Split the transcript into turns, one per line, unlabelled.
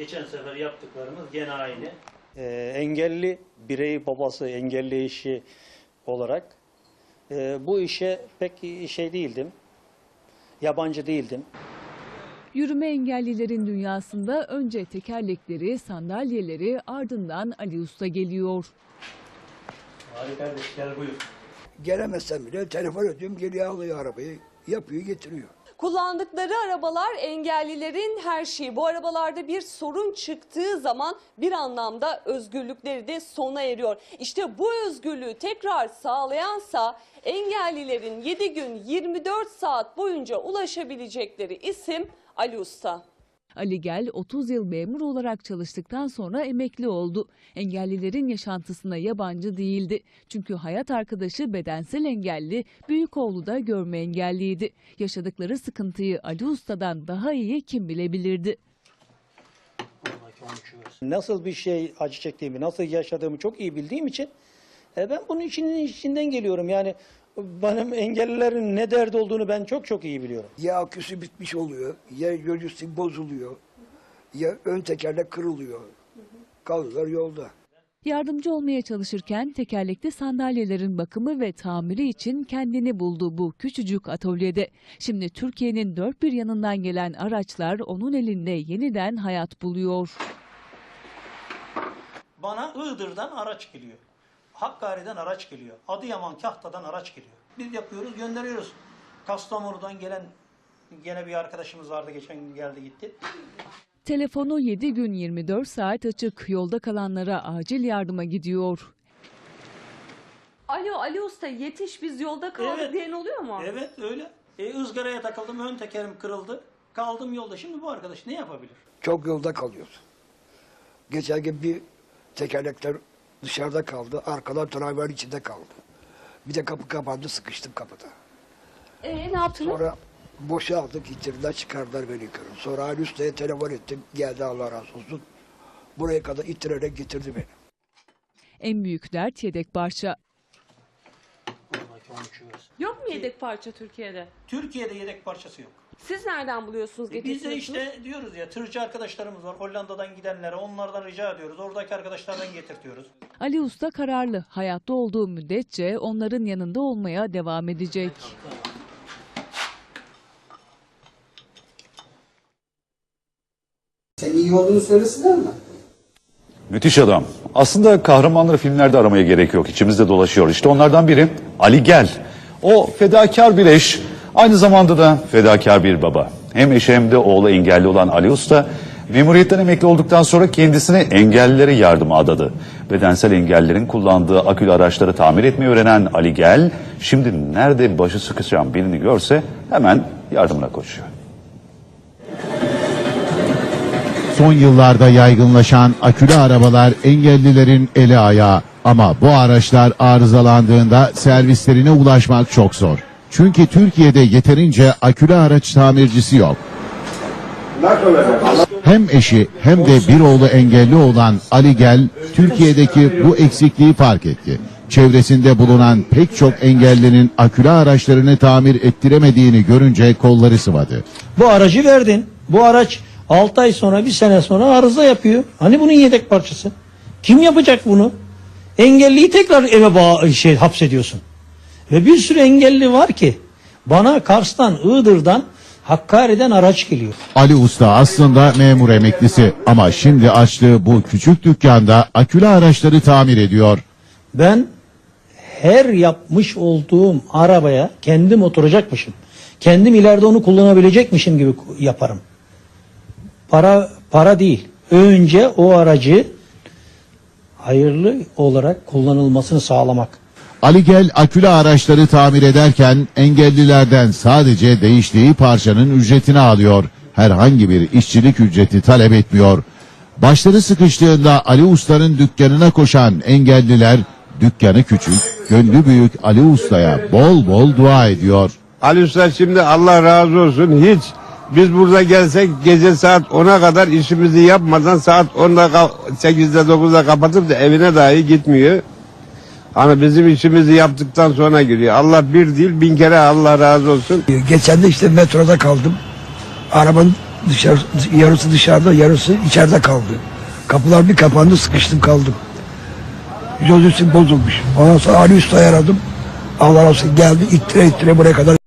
Geçen sefer yaptıklarımız gene aynı.
Ee, engelli birey babası, engelli eşi olarak e, bu işe pek şey değildim. Yabancı değildim.
Yürüme engellilerin dünyasında önce tekerlekleri, sandalyeleri ardından Ali Usta geliyor.
Abi kardeş gel buyur.
Gelemezsem bile telefon ediyorum geliyor alıyor arabayı yapıyor getiriyor.
Kullandıkları arabalar engellilerin her şeyi. Bu arabalarda bir sorun çıktığı zaman bir anlamda özgürlükleri de sona eriyor. İşte bu özgürlüğü tekrar sağlayansa engellilerin 7 gün 24 saat boyunca ulaşabilecekleri isim Ali Usta.
Ali Gel 30 yıl memur olarak çalıştıktan sonra emekli oldu. Engellilerin yaşantısına yabancı değildi. Çünkü hayat arkadaşı bedensel engelli, büyük oğlu da görme engelliydi. Yaşadıkları sıkıntıyı Ali Usta'dan daha iyi kim bilebilirdi?
Nasıl bir şey acı çektiğimi, nasıl yaşadığımı çok iyi bildiğim için e, ben bunun içinin içinden geliyorum. Yani benim engellilerin ne derdi olduğunu ben çok çok iyi biliyorum.
Ya aküsü bitmiş oluyor ya yolcusu bozuluyor ya ön tekerlek kırılıyor. Kalıyorlar yolda.
Yardımcı olmaya çalışırken tekerlekli sandalyelerin bakımı ve tamiri için kendini buldu bu küçücük atölyede. Şimdi Türkiye'nin dört bir yanından gelen araçlar onun elinde yeniden hayat buluyor.
Bana Iğdır'dan araç geliyor. Hakkari'den araç geliyor. Adıyaman Kahta'dan araç geliyor. Biz yapıyoruz gönderiyoruz. Kastamonu'dan gelen gene bir arkadaşımız vardı geçen gün geldi gitti.
Telefonu 7 gün 24 saat açık. Yolda kalanlara acil yardıma gidiyor.
Alo Ali Usta yetiş biz yolda kaldık
Evet.
diyen oluyor mu?
Evet öyle. E, ızgaraya takıldım ön tekerim kırıldı. Kaldım yolda. Şimdi bu arkadaş ne yapabilir?
Çok yolda kalıyoruz. Geçen gün bir tekerlekler dışarıda kaldı. Arkalar traver içinde kaldı. Bir de kapı kapandı sıkıştım kapıda.
Ee, ne yaptınız?
Sonra boşaldık getirdiler çıkardılar beni yukarı. Sonra Ali Usta'ya telefon ettim. Geldi Allah razı olsun. Buraya kadar ittirerek getirdi beni.
En büyük dert yedek parça.
Yok mu yedek parça Türkiye'de?
Türkiye'de yedek parçası yok.
Siz nereden buluyorsunuz
E, Biz de işte diyoruz ya tırcı arkadaşlarımız var. Hollanda'dan gidenlere onlardan rica ediyoruz. Oradaki arkadaşlardan getirtiyoruz.
Ali Usta kararlı. Hayatta olduğu müddetçe onların yanında olmaya devam edecek.
Sen iyi olduğunu söylesinler mi?
Müthiş adam. Aslında kahramanları filmlerde aramaya gerek yok. İçimizde dolaşıyor. İşte onlardan biri Ali Gel. O fedakar bir eş, aynı zamanda da fedakar bir baba. Hem eşi hem de oğlu engelli olan Ali Usta, memuriyetten emekli olduktan sonra kendisini engellilere yardıma adadı. Bedensel engellilerin kullandığı akülü araçları tamir etmeyi öğrenen Ali Gel, şimdi nerede başı sıkışan birini görse hemen yardımına koşuyor.
Son yıllarda yaygınlaşan akülü arabalar engellilerin eli ayağı. Ama bu araçlar arızalandığında servislerine ulaşmak çok zor. Çünkü Türkiye'de yeterince akülü araç tamircisi yok. Hem eşi hem de bir oğlu engelli olan Ali Gel, Türkiye'deki bu eksikliği fark etti. Çevresinde bulunan pek çok engellinin akülü araçlarını tamir ettiremediğini görünce kolları sıvadı.
Bu aracı verdin. Bu araç 6 ay sonra bir sene sonra arıza yapıyor. Hani bunun yedek parçası? Kim yapacak bunu? Engelliyi tekrar eve bağ şey hapsediyorsun. Ve bir sürü engelli var ki bana Kars'tan, Iğdır'dan, Hakkari'den araç geliyor.
Ali Usta aslında memur emeklisi ama şimdi açtığı bu küçük dükkanda akülü araçları tamir ediyor.
Ben her yapmış olduğum arabaya kendim oturacakmışım. Kendim ileride onu kullanabilecekmişim gibi yaparım. Para para değil. Önce o aracı hayırlı olarak kullanılmasını sağlamak.
Ali Gel akülü araçları tamir ederken engellilerden sadece değiştiği parçanın ücretini alıyor. Herhangi bir işçilik ücreti talep etmiyor. Başları sıkıştığında Ali Usta'nın dükkanına koşan engelliler dükkanı küçük, gönlü büyük Ali Usta'ya bol bol dua ediyor.
Ali Usta şimdi Allah razı olsun hiç biz burada gelsek gece saat 10'a kadar işimizi yapmadan saat 10'da ka- 8'de 9'da kapatıp da evine dahi gitmiyor. Hani bizim işimizi yaptıktan sonra giriyor. Allah bir değil bin kere Allah razı olsun.
Geçen de işte metroda kaldım. Arabanın dışarı, yarısı dışarıda, yarısı içeride kaldı. Kapılar bir kapandı, sıkıştım kaldım. Josep'sin bozulmuş. Ondan sonra Ali Usta'yı aradım. Allah razı olsun geldi, ittire ittire buraya kadar